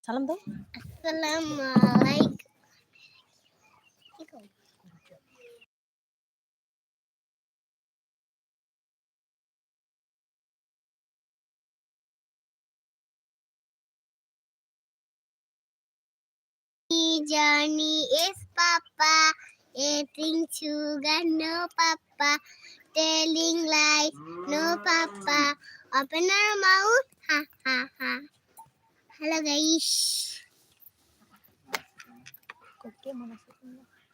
Salam tuh. Assalamualaikum. Johnny is Papa, eating sugar, no Papa, telling lies, no Papa, open our mouth, ha ha ha. Hello guys.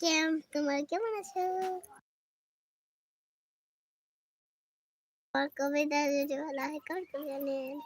কেম তোমার কেমন আছো কবিতা যদি ভালো হয় করতে জানেন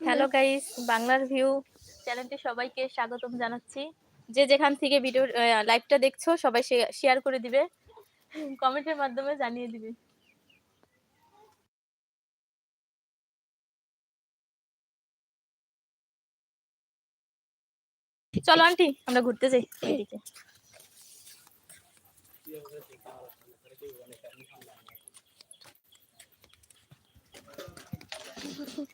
হ্যালো গাইস বাংলার ভিউ চ্যানেলটি সবাইকে স্বাগতম জানাচ্ছি। যে যেখান থেকে ভিডিও লাইভটা দেখছ, সবাই শেয়ার করে দিবে। কমেন্টের মাধ্যমে জানিয়ে দিবে। চলো আন্টি আমরা ঘুরতে যাই এদিকে। কোথায়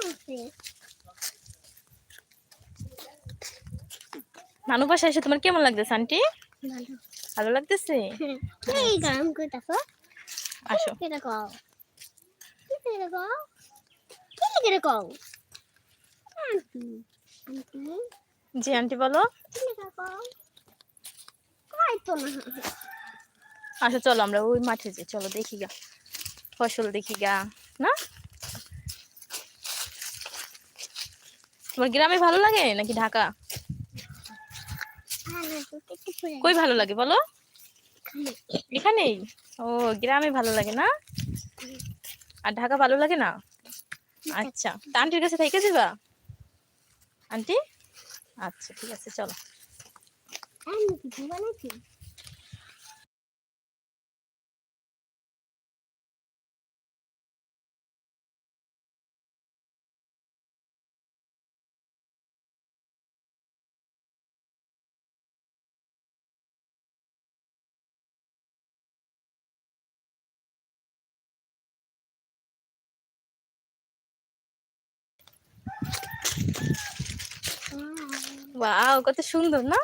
আছে নানু বাসায় এসে তোমার কেমন লাগতেছে আন্টি? ভালো। লাগতেছে? এই গান কইতাছো আসো। কও? কি কও? কি কেটে কও? Aunty aunty. জি আন্টি বলো। কি কেটে কও? কই তো না? আচ্ছা চলো আমরা ওই মাঠে যাই, চলো দেখি গা, ফসল দেখি গা, না? তোমার গ্রামে ভালো লাগে নাকি ঢাকা? কই ভালো লাগে বলো? এখানেই? ও, গ্রামে ভালো লাগে না? আর ঢাকা ভালো লাগে না? আচ্ছা আন্টির কাছে থেকে যাবা? আন্টি? আচ্ছা ঠিক আছে, চলো। ওয়াও কত সুন্দর না?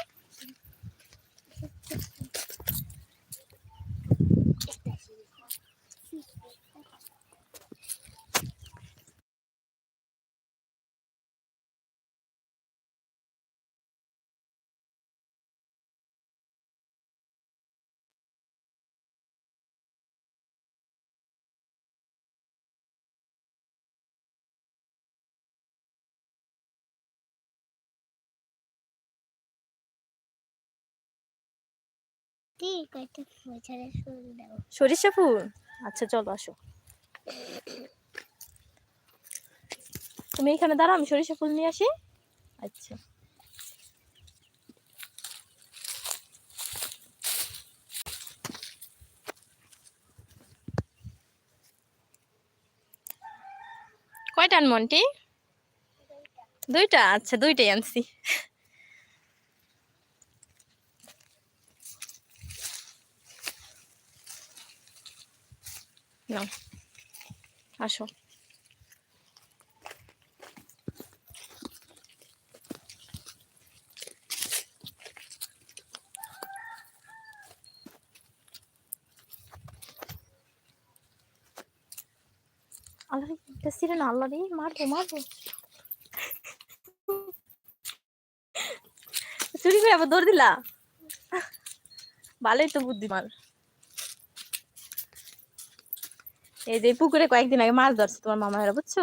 সরিষা ফুল? আচ্ছা চলো, আসো। তুমি এখানে দাঁড়াও, আমি সরিষা ফুল নিয়ে আসি। আচ্ছা। কয়টা আনব, আন্টি? দুইটা? আচ্ছা দুইটাই আনছি। নাও আসো। না মারবো। চুরি করে আবার দৌড় দিলা? ভালোই তো বুদ্ধিমান। এই যে পুকুরে কয়েকদিন আগে মাছ ধরছে তোমার মামা এরা বুঝছ?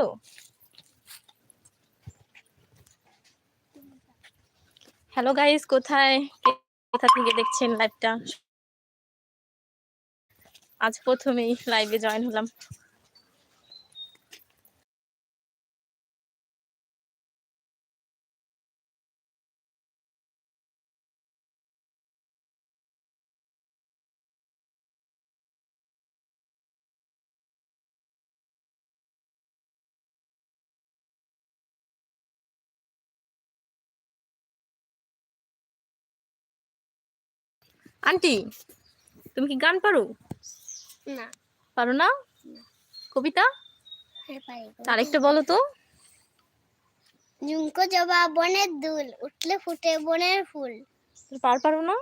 হ্যালো গাইস কোথায়? কোথা থেকে দেখছেন লাইভটা আজ প্রথমেই লাইভে জয়েন হলাম। আন্টি তুমি কি গান পারো? না। পারো না? কবিতা? হ্যাঁ। আরেকটা বলো তো। ঝুমকো জবা বনের দুল উঠলে ফুটে বনের ফুল। পার পারো না?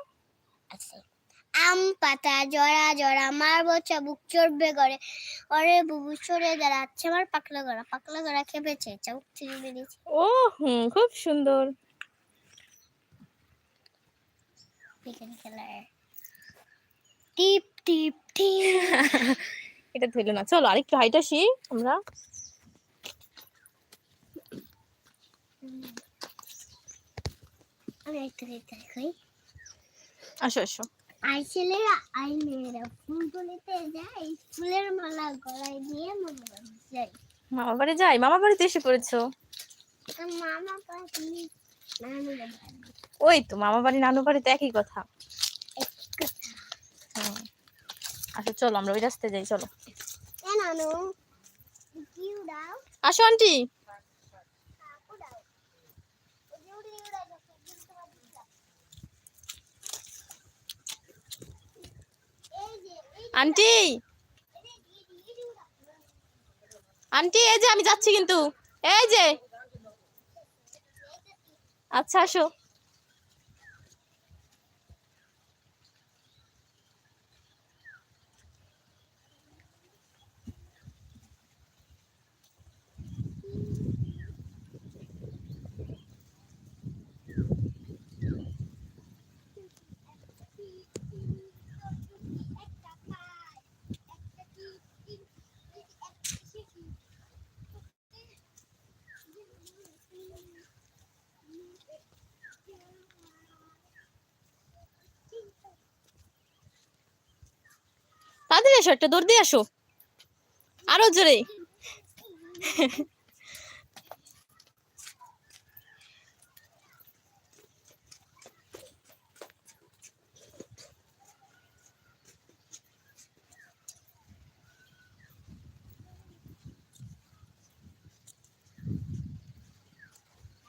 আম পাতা জরা জরা মারবো চাবুক চড়বে গড়ে। অরে বুবু সরে দাঁড়াচ্ছে আমার পাকলা গড়া পাকলা গড়া খেপেছে চাবুক থেকে বেরিয়েছে ও হুম খুব সুন্দর। বিকেল খেলার টিপ টিপ টিপ এটা ধরলো না। চলো আরেকটু হাইট আসি আমরা। আমি একটা আসো আসো। আই ছেলেরা আই মেয়েরা ফুল তুলিতে যায় ফুলের মালা গলায় দিয়ে মামা বাড়ি যাই। মামা বাড়ি যাই? মামা বাড়িতে এসে আর মামা পাখি নানুর বাড়ি। ওই তো মামা বাড়ি নানু বাড়িতে একই কথা। হুম। আসো চলো আমরা ওই রাস্তায় যাই চলো। দাও। আসো আন্টি। আন্টি। আন্টি এই যে আমি যাচ্ছি কিন্তু। এই যে। আচ্ছা আসো। আসো একটা দৌড় দিয়ে আসো। আরও জোরে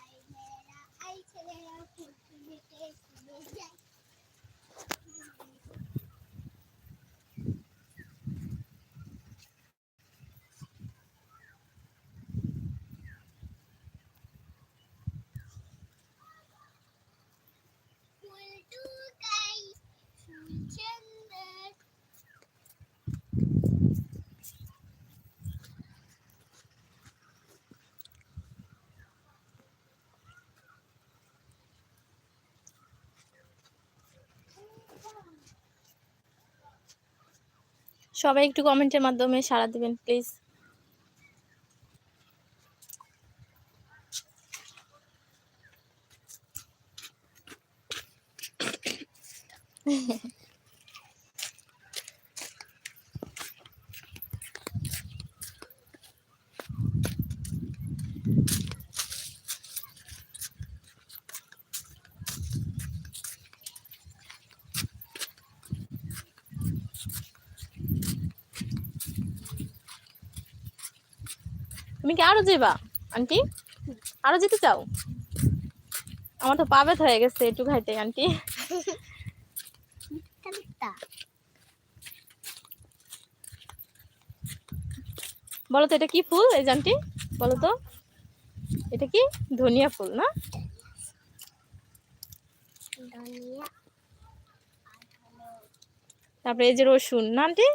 আই মেয়েরা আই ছেলেরা ফুল তুলিতে তুলে যায় ফুল টুকাই ফুল চন্দন সবাই একটু কমেন্টের মাধ্যমে সাড়া দেবেন প্লিজ আরও যাবা আন্টি? আরও যেতে চাও? আমার তো পা ব্যথা হয়ে গেছে একটু খাইতে আন্টি। বলো তো, এটা কি ফুল? এই আন্টি, বলো তো। এটা কি? ধনিয়া ফুল, না? তারপরে এই যে রসুন, না আন্টি?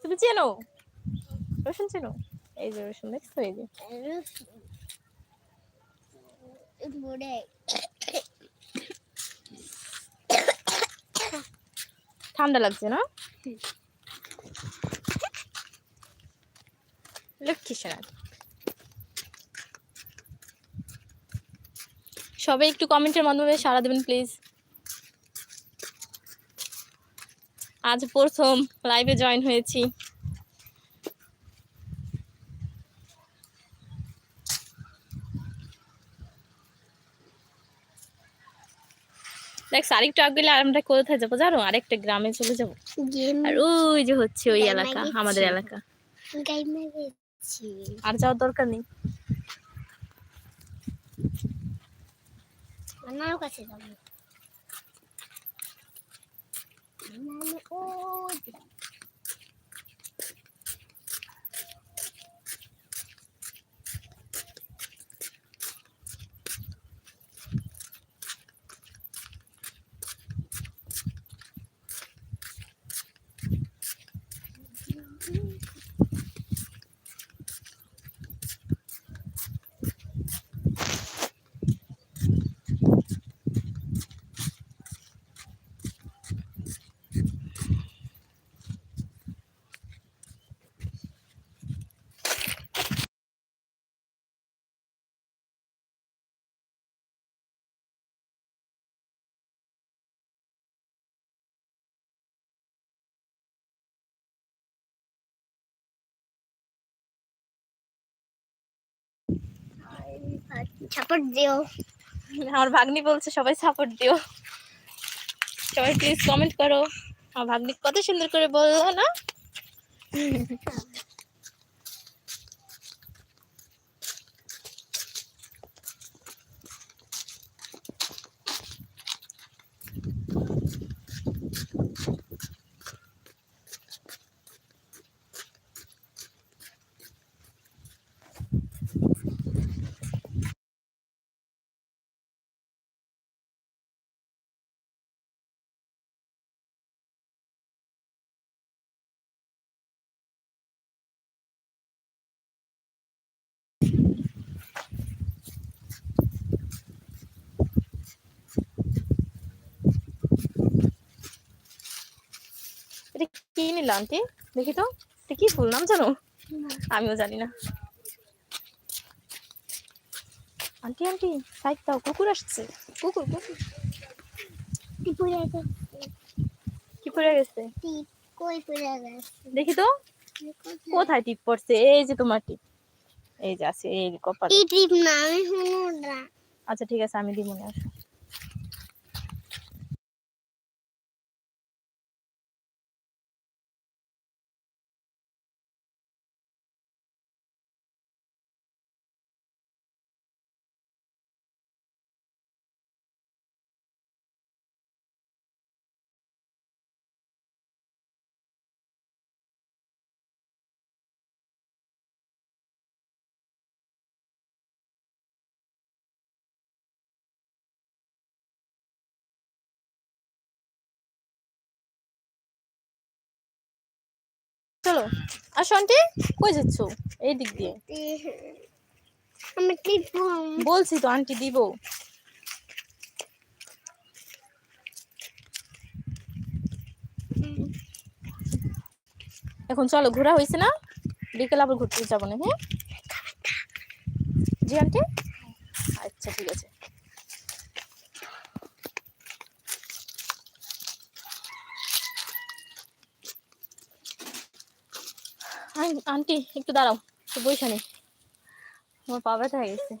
তুমি চেনো? রসুন চেনো? এই যে রসুন, দেখছ? এই ঠান্ডা লাগছে, না? লক্ষ্মী সোনার সবাই একটু কমেন্টের মাধ্যমে সারা দেবেন, প্লিজ। আজ প্রথম লাইভে জয়েন হয়েছি। দেখ আরেকটু আগে গেলে আমরা কোথায় যাব জানো? আরেকটা গ্রামে চলে যাব। আর ওই যে হচ্ছে ওই এলাকা আমাদের এলাকা। আর যাওয়ার দরকার নেই। আমার কাছে যাব। সাপোর্ট দিও। আমার ভাগ্নি বলছে সবাই সাপোর্ট দিও। সবাই প্লিজ কমেন্ট করো। আমার ভাগ্নি কত সুন্দর করে বলল না এটা কি নিল আন্টি? দেখি তো। কি ফুল নাম জানো? আমিও জানি না। আন্টি আন্টি সাইড দাও কুকুর আসছে। কুকুর কুকুর। কি পড়ে গেছে? দেখি তো। কোথায় টিপ পড়ছে? এই যে তোমার টিপ। এই যে আছে এই কপাল। টিপ না আমি আচ্ছা ঠিক আছে আমি দিব না চলো। আসো আন্টি কই যাচ্ছ? এই দিক দিয়ে। বলছি তো, আন্টি দিব। এখন চলো, ঘোরা হয়েছে না? বিকেল আবার ঘুরতে যাব না হ্যাঁ? জি, আন্টি? আচ্ছা ঠিক আছে। আন্টি একটু দাঁড়াও একটু বইসা আমার পা ব্যথা হয়ে গেছে।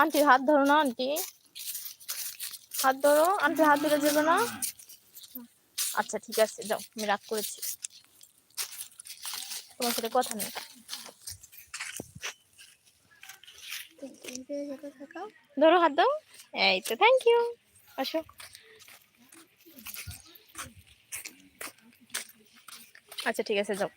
আন্টি, হাত ধরো না, আন্টি। হাত ধরো। আন্টি, হাত ধরে যাবে না। আচ্ছা ঠিক আছে, যাও, আমি রাগ করেছি। তোমার সাথে কথা নেই। ধরো, হাত দাও। এই তো থ্যাংক ইউ আসো। আচ্ছা ঠিক আছে, যাও।